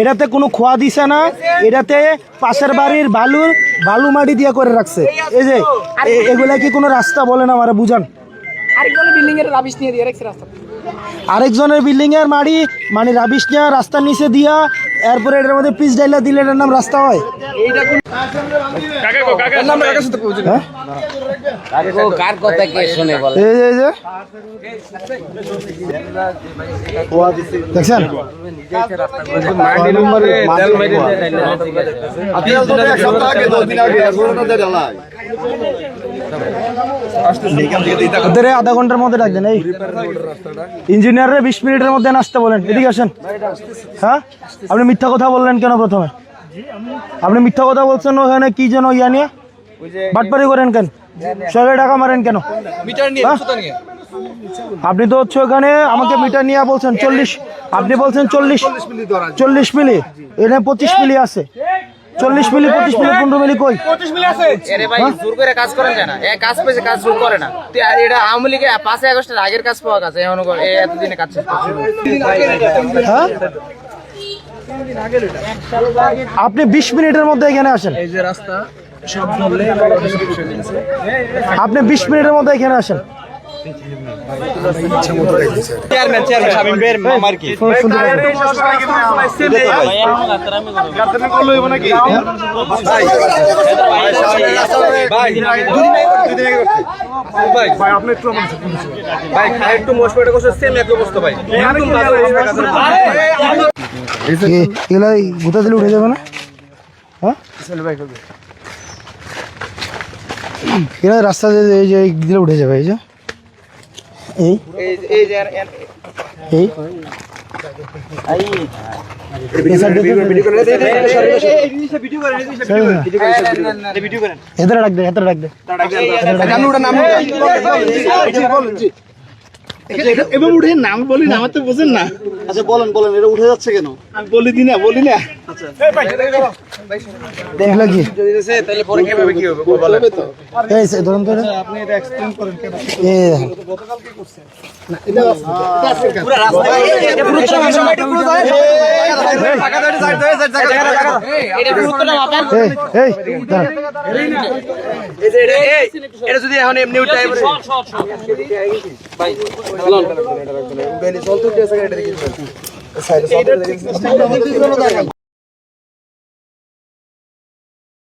এটাতে কোনো খোয়া দিছে না এটাতে পাশের বাড়ির বালু বালু মাটি দিয়ে করে রাখছে। এই যে এগুলা কি কোনো রাস্তা বলে না আমার বুঝান? আরেকজনের বিল্ডিং এর মাড়ি মানে রাবিশ নিয়ে রাস্তার নিচে দিয়া এরপরে এটার মধ্যে পিস ডাইলা দিলে এটার নাম রাস্তা হয়। হ্যাঁ? কার ওদের আধা ঘণ্টার মধ্যে ডাক দেন এই। ইঞ্জিনিয়ারের বিশ মিনিটের মধ্যে আসতে বলেন। এদিকে আসেন। হ্যাঁ? আপনি মিথ্যা কথা বললেন কেন প্রথমে? আপনি মিথ্যা কথা বলছেন ওখানে কি যেন ইয়া নিয়ে? বাটপারি করেন কেন? সরকারি টাকা মারেন কেন? হ্যাঁ? আপনি তো হচ্ছে ওখানে আমাকে মিটার নিয়ে বলছেন চল্লিশ। আপনি বলছেন চল্লিশ। চল্লিশ মিলি? এখানে পঁচিশ মিলি আছে। চল্লিশ মিলি পঁচিশ মিলি পনেরো মিলি কই? আরে ভাই জোর করে কাজ করেন এ কাজ পেয়েছে কাজ শুরু করে না। এটা আওয়ামী লীগে পাঁচই আগস্টের আগের কাজ পাওয়া গেছে এখন এই এতদিনে কাজ। হ্যাঁ? আপনি বিশ মিনিটের মধ্যে এখানে আসেন। এই যে রাস্তা সব আপনি বিশ মিনিটের মধ্যে এখানে আসেন। দিলে উঠে যাবে না? হ্যাঁ? এরা রাস্তা দিয়ে এই যে উঠে যাবে এই যে। এই এই যে এই এই side দিয়ে তো- এবার উঠে নাম বলি না আমার তো বোঝেন না আচ্ছা বলেন বলেন এটা উঠে যাচ্ছে কেন আমি বলি দি না বলি না এগুলা কি যদি দিছে তাহলে পরে কীভাবে কি হবে বলেন এই সে ধরুন তো এটা। আপনি এটা যদি এখন এমনি উঠে চলতে